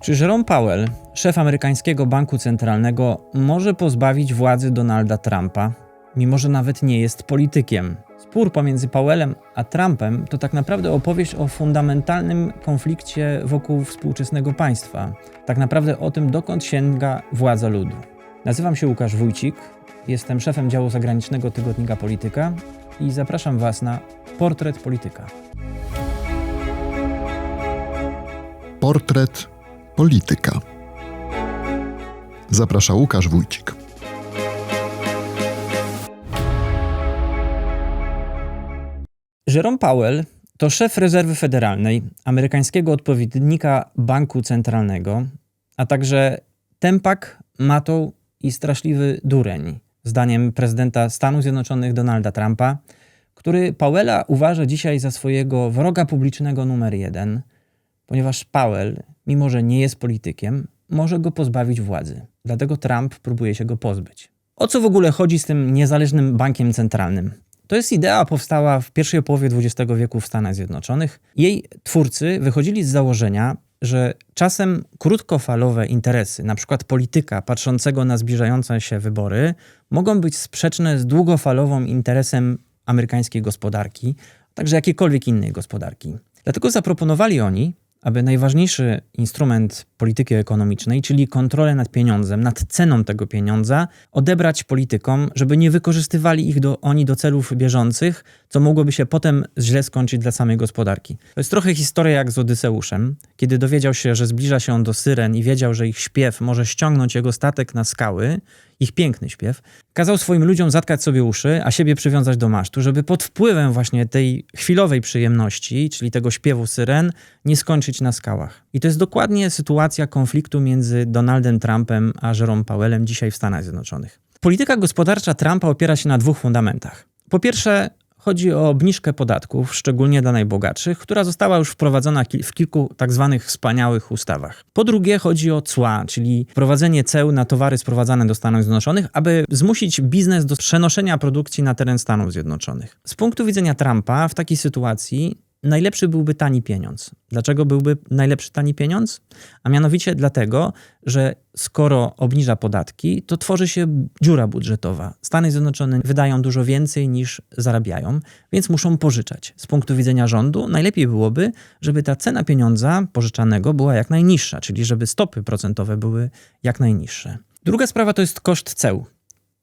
Czy Jerome Powell, szef amerykańskiego banku centralnego, może pozbawić władzy Donalda Trumpa, mimo że nawet nie jest politykiem? Spór pomiędzy Powellem a Trumpem to tak naprawdę opowieść o fundamentalnym konflikcie wokół współczesnego państwa. Tak naprawdę o tym, dokąd sięga władza ludu. Nazywam się Łukasz Wójcik, jestem szefem działu zagranicznego tygodnika Polityka i zapraszam Was na Portret Polityka. Portret Polityka. Zaprasza Łukasz Wójcik. Jerome Powell to szef rezerwy federalnej, amerykańskiego odpowiednika banku centralnego, a także tempak, matoł i straszliwy dureń, zdaniem prezydenta Stanów Zjednoczonych Donalda Trumpa, który Powella uważa dzisiaj za swojego wroga publicznego numer jeden, ponieważ Powell, mimo że nie jest politykiem, może go pozbawić władzy. Dlatego Trump próbuje się go pozbyć. O co w ogóle chodzi z tym niezależnym bankiem centralnym? To jest idea powstała w pierwszej połowie XX wieku w Stanach Zjednoczonych. Jej twórcy wychodzili z założenia, że czasem krótkofalowe interesy, na przykład polityka patrzącego na zbliżające się wybory, mogą być sprzeczne z długofalowym interesem amerykańskiej gospodarki, a także jakiejkolwiek innej gospodarki. Dlatego zaproponowali oni, aby najważniejszy instrument polityki ekonomicznej, czyli kontrolę nad pieniądzem, nad ceną tego pieniądza, odebrać politykom, żeby nie wykorzystywali ich do, oni do celów bieżących, co mogłoby się potem źle skończyć dla samej gospodarki. To jest trochę historia jak z Odyseuszem, kiedy dowiedział się, że zbliża się on do syren i wiedział, że ich śpiew może ściągnąć jego statek na skały, ich piękny śpiew, kazał swoim ludziom zatkać sobie uszy, a siebie przywiązać do masztu, żeby pod wpływem właśnie tej chwilowej przyjemności, czyli tego śpiewu syren, nie skończyć na skałach. I to jest dokładnie sytuacja konfliktu między Donaldem Trumpem a Jerome Powellem dzisiaj w Stanach Zjednoczonych. Polityka gospodarcza Trumpa opiera się na dwóch fundamentach. Po pierwsze, Chodzi o obniżkę podatków, szczególnie dla najbogatszych, która została już wprowadzona w kilku tak zwanych wspaniałych ustawach. Po drugie, chodzi o cła, czyli wprowadzenie ceł na towary sprowadzane do Stanów Zjednoczonych, aby zmusić biznes do przenoszenia produkcji na teren Stanów Zjednoczonych. Z punktu widzenia Trumpa w takiej sytuacji najlepszy byłby tani pieniądz. Dlaczego byłby najlepszy tani pieniądz? A mianowicie dlatego, że skoro obniża podatki, to tworzy się dziura budżetowa. Stany Zjednoczone wydają dużo więcej niż zarabiają, więc muszą pożyczać. Z punktu widzenia rządu najlepiej byłoby, żeby ta cena pieniądza pożyczanego była jak najniższa, czyli żeby stopy procentowe były jak najniższe. Druga sprawa to jest koszt ceł.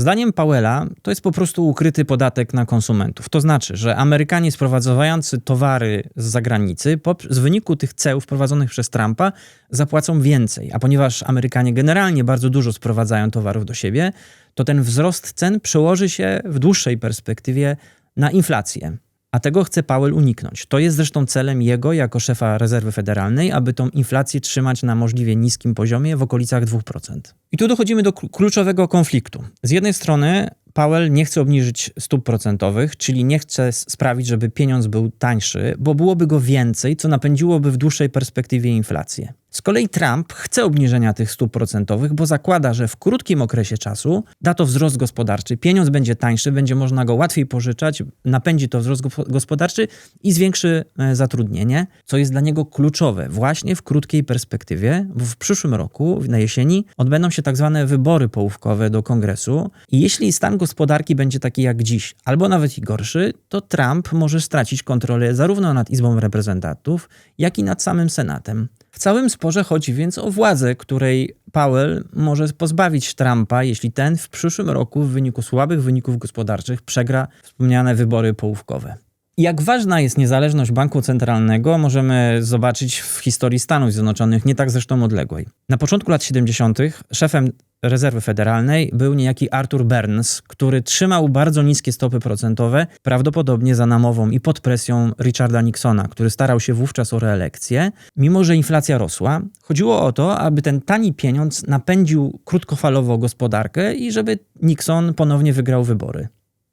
Zdaniem Powella to jest po prostu ukryty podatek na konsumentów. To znaczy, że Amerykanie sprowadzający towary z zagranicy z wyniku tych ceł wprowadzonych przez Trumpa zapłacą więcej. A ponieważ Amerykanie generalnie bardzo dużo sprowadzają towarów do siebie, to ten wzrost cen przełoży się w dłuższej perspektywie na inflację. A tego chce Powell uniknąć. To jest zresztą celem jego jako szefa rezerwy federalnej, aby tą inflację trzymać na możliwie niskim poziomie w okolicach 2%. I tu dochodzimy do kluczowego konfliktu. Z jednej strony Powell nie chce obniżyć stóp procentowych, czyli nie chce sprawić, żeby pieniądz był tańszy, bo byłoby go więcej, co napędziłoby w dłuższej perspektywie inflację. Z kolei Trump chce obniżenia tych stóp procentowych, bo zakłada, że w krótkim okresie czasu da to wzrost gospodarczy, pieniądz będzie tańszy, będzie można go łatwiej pożyczać, napędzi to wzrost gospodarczy i zwiększy e, zatrudnienie, co jest dla niego kluczowe właśnie w krótkiej perspektywie, bo w przyszłym roku, na jesieni, odbędą się tak zwane wybory połówkowe do kongresu i jeśli stan gospodarki będzie taki jak dziś, albo nawet i gorszy, to Trump może stracić kontrolę zarówno nad Izbą Reprezentantów, jak i nad samym Senatem. W całym sporze chodzi więc o władzę, której Powell może pozbawić Trumpa, jeśli ten w przyszłym roku w wyniku słabych wyników gospodarczych przegra wspomniane wybory połówkowe. Jak ważna jest niezależność banku centralnego, możemy zobaczyć w historii Stanów Zjednoczonych, nie tak zresztą odległej. Na początku lat 70. szefem rezerwy federalnej był niejaki Arthur Burns, który trzymał bardzo niskie stopy procentowe, prawdopodobnie za namową i pod presją Richarda Nixona, który starał się wówczas o reelekcję. Mimo, że inflacja rosła, chodziło o to, aby ten tani pieniądz napędził krótkofalowo gospodarkę i żeby Nixon ponownie wygrał wybory.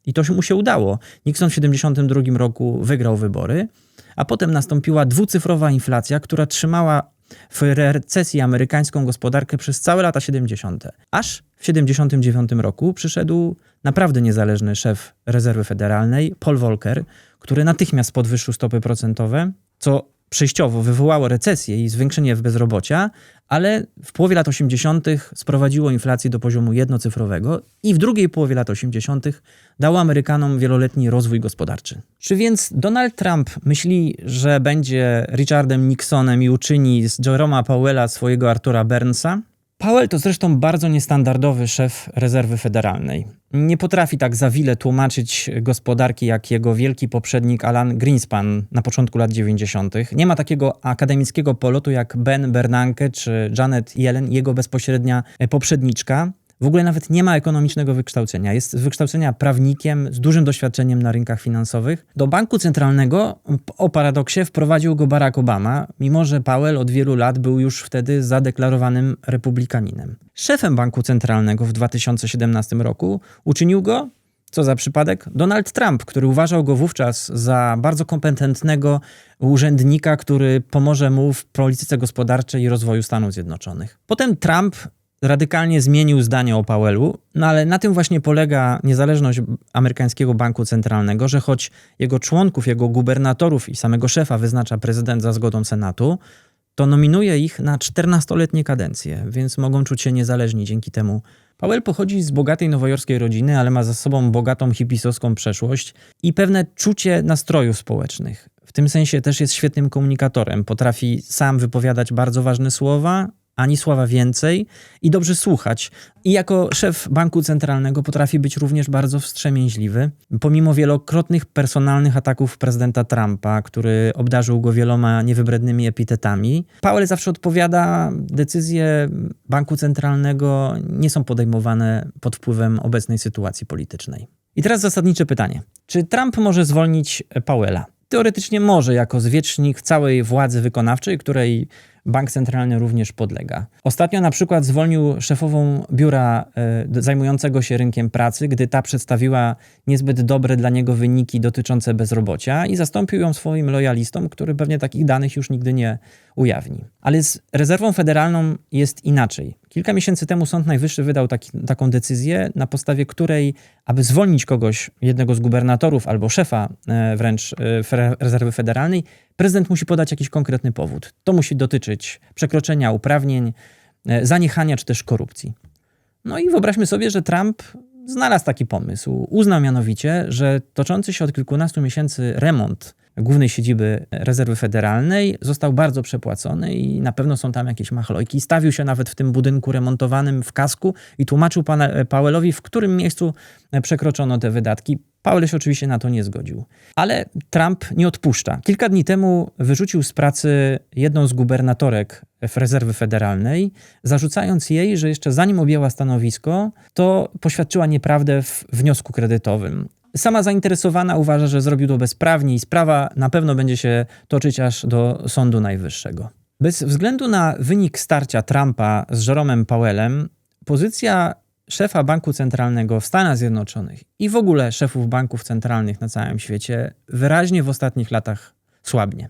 I to mu się udało. Nixon w 1972 roku wygrał wybory, a potem nastąpiła dwucyfrowa inflacja, która trzymała w recesji amerykańską gospodarkę przez całe lata 70. Aż w 1979 roku przyszedł naprawdę niezależny szef rezerwy federalnej, Paul Volcker, który natychmiast podwyższył stopy procentowe, co przejściowo wywołało recesję i zwiększenie bezrobocia, ale w połowie lat 80. sprowadziło inflację do poziomu jednocyfrowego i w drugiej połowie lat 80. dało Amerykanom wieloletni rozwój gospodarczy. Czy więc Donald Trump myśli, że będzie Richardem Nixonem i uczyni z Jeroma Powella swojego Artura Burnsa? Powell to zresztą bardzo niestandardowy szef rezerwy federalnej. Nie potrafi tak za wiele tłumaczyć gospodarki jak jego wielki poprzednik Alan Greenspan na początku lat 90. Nie ma takiego akademickiego polotu jak Ben Bernanke czy Janet Yellen, jego bezpośrednia poprzedniczka. W ogóle nawet nie ma ekonomicznego wykształcenia. Jest z wykształcenia prawnikiem z dużym doświadczeniem na rynkach finansowych. Do banku centralnego, o paradoksie, wprowadził go Barack Obama, mimo że Powell od wielu lat był już wtedy zadeklarowanym republikaninem. Szefem banku centralnego w 2017 roku uczynił go co za przypadek? Donald Trump, który uważał go wówczas za bardzo kompetentnego urzędnika, który pomoże mu w polityce gospodarczej i rozwoju Stanów Zjednoczonych. Potem Trump radykalnie zmienił zdanie o Powellu, no ale na tym właśnie polega niezależność amerykańskiego banku centralnego, że choć jego członków, jego gubernatorów i samego szefa wyznacza prezydent za zgodą Senatu, to nominuje ich na 14-letnie kadencje, więc mogą czuć się niezależni dzięki temu. Powell pochodzi z bogatej nowojorskiej rodziny, ale ma za sobą bogatą hipisowską przeszłość i pewne czucie nastrojów społecznych. W tym sensie też jest świetnym komunikatorem. Potrafi sam wypowiadać bardzo ważne słowa, ani słowa więcej i dobrze słuchać. I jako szef banku centralnego potrafi być również bardzo wstrzemięźliwy. Pomimo wielokrotnych personalnych ataków prezydenta Trumpa, który obdarzył go wieloma niewybrednymi epitetami, Powell zawsze odpowiada, decyzje banku centralnego nie są podejmowane pod wpływem obecnej sytuacji politycznej. I teraz zasadnicze pytanie. Czy Trump może zwolnić Powella? Teoretycznie może, jako zwierzchnik całej władzy wykonawczej, której bank centralny również podlega. Ostatnio na przykład zwolnił szefową biura y, zajmującego się rynkiem pracy, gdy ta przedstawiła niezbyt dobre dla niego wyniki dotyczące bezrobocia i zastąpił ją swoim lojalistom, który pewnie takich danych już nigdy nie ujawni. Ale z rezerwą federalną jest inaczej. Kilka miesięcy temu Sąd Najwyższy wydał taki, taką decyzję, na podstawie której, aby zwolnić kogoś, jednego z gubernatorów albo szefa e, wręcz e, rezerwy federalnej, prezydent musi podać jakiś konkretny powód. To musi dotyczyć przekroczenia uprawnień, e, zaniechania czy też korupcji. No i wyobraźmy sobie, że Trump znalazł taki pomysł. Uznał mianowicie, że toczący się od kilkunastu miesięcy remont głównej siedziby rezerwy federalnej został bardzo przepłacony i na pewno są tam jakieś machlojki. Stawił się nawet w tym budynku remontowanym w kasku i tłumaczył pana Powellowi, w którym miejscu przekroczono te wydatki. Powell się oczywiście na to nie zgodził. Ale Trump nie odpuszcza. Kilka dni temu wyrzucił z pracy jedną z gubernatorek rezerwy federalnej, zarzucając jej, że jeszcze zanim objęła stanowisko, to poświadczyła nieprawdę w wniosku kredytowym. Sama zainteresowana uważa, że zrobił to bezprawnie i sprawa na pewno będzie się toczyć aż do Sądu Najwyższego. Bez względu na wynik starcia Trumpa z Jeromem Powellem, pozycja szefa banku centralnego w Stanach Zjednoczonych i w ogóle szefów banków centralnych na całym świecie wyraźnie w ostatnich latach słabnie.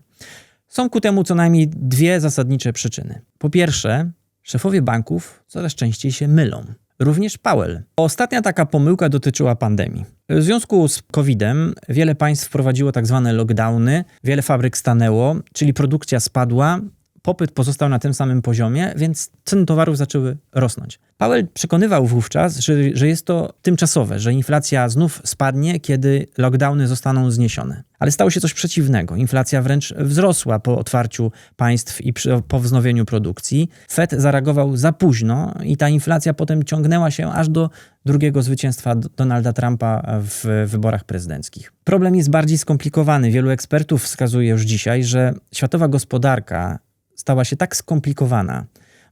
Są ku temu co najmniej dwie zasadnicze przyczyny. Po pierwsze, szefowie banków coraz częściej się mylą. Również Powell. Ostatnia taka pomyłka dotyczyła pandemii. W związku z COVID-em wiele państw wprowadziło tak zwane lockdowny, wiele fabryk stanęło, czyli produkcja spadła, popyt pozostał na tym samym poziomie, więc ceny towarów zaczęły rosnąć. Powell przekonywał wówczas, że, że jest to tymczasowe, że inflacja znów spadnie, kiedy lockdowny zostaną zniesione. Ale stało się coś przeciwnego. Inflacja wręcz wzrosła po otwarciu państw i przy, po wznowieniu produkcji. Fed zareagował za późno i ta inflacja potem ciągnęła się aż do drugiego zwycięstwa Donalda Trumpa w wyborach prezydenckich. Problem jest bardziej skomplikowany. Wielu ekspertów wskazuje już dzisiaj, że światowa gospodarka stała się tak skomplikowana,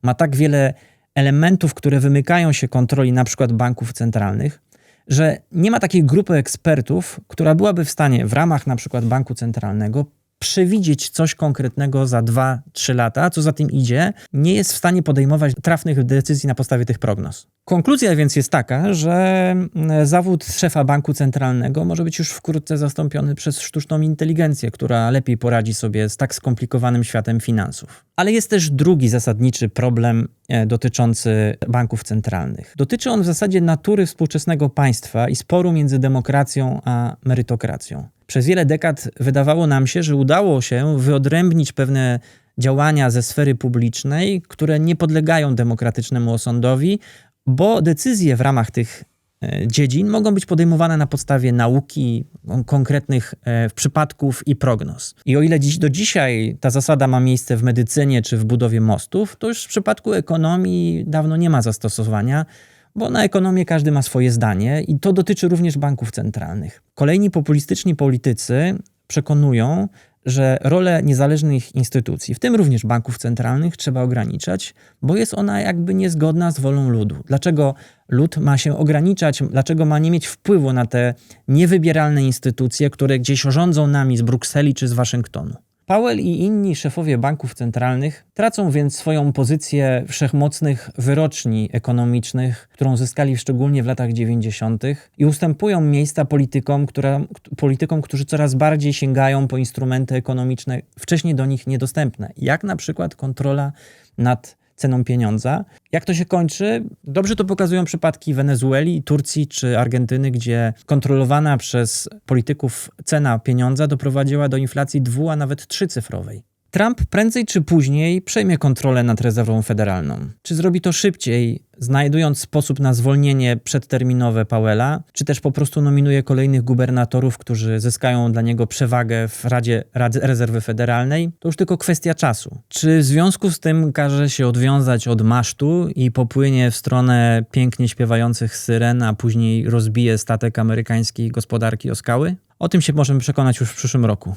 ma tak wiele elementów, które wymykają się kontroli na przykład banków centralnych, że nie ma takiej grupy ekspertów, która byłaby w stanie w ramach na przykład banku centralnego przewidzieć coś konkretnego za 2-3 lata, co za tym idzie, nie jest w stanie podejmować trafnych decyzji na podstawie tych prognoz. Konkluzja więc jest taka, że mm, zawód szefa banku centralnego może być już wkrótce zastąpiony przez sztuczną inteligencję, która lepiej poradzi sobie z tak skomplikowanym światem finansów. Ale jest też drugi zasadniczy problem e, dotyczący banków centralnych. Dotyczy on w zasadzie natury współczesnego państwa i sporu między demokracją a merytokracją. Przez wiele dekad wydawało nam się, że udało się wyodrębnić pewne działania ze sfery publicznej, które nie podlegają demokratycznemu osądowi, bo decyzje w ramach tych e, dziedzin mogą być podejmowane na podstawie nauki, kon- konkretnych e, przypadków i prognoz. I o ile dziś, do dzisiaj ta zasada ma miejsce w medycynie czy w budowie mostów, to już w przypadku ekonomii dawno nie ma zastosowania, bo na ekonomię każdy ma swoje zdanie i to dotyczy również banków centralnych. Kolejni populistyczni politycy przekonują, że rolę niezależnych instytucji, w tym również banków centralnych, trzeba ograniczać, bo jest ona jakby niezgodna z wolą ludu. Dlaczego lud ma się ograniczać, dlaczego ma nie mieć wpływu na te niewybieralne instytucje, które gdzieś rządzą nami z Brukseli czy z Waszyngtonu? Powell i inni szefowie banków centralnych tracą więc swoją pozycję wszechmocnych wyroczni ekonomicznych, którą zyskali szczególnie w latach 90. i ustępują miejsca politykom, która, politykom, którzy coraz bardziej sięgają po instrumenty ekonomiczne wcześniej do nich niedostępne, jak na przykład kontrola nad ceną pieniądza. Jak to się kończy? Dobrze to pokazują przypadki Wenezueli, Turcji czy Argentyny, gdzie kontrolowana przez polityków cena pieniądza doprowadziła do inflacji dwu, a nawet trzycyfrowej. Trump prędzej czy później przejmie kontrolę nad rezerwą federalną. Czy zrobi to szybciej, znajdując sposób na zwolnienie przedterminowe Powella, czy też po prostu nominuje kolejnych gubernatorów, którzy zyskają dla niego przewagę w Radzie Rady Rezerwy Federalnej, to już tylko kwestia czasu. Czy w związku z tym każe się odwiązać od masztu i popłynie w stronę pięknie śpiewających syren, a później rozbije statek amerykańskiej gospodarki o skały? O tym się możemy przekonać już w przyszłym roku.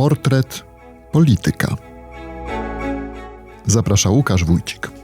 Portret polityka. Zaprasza Łukasz Wójcik.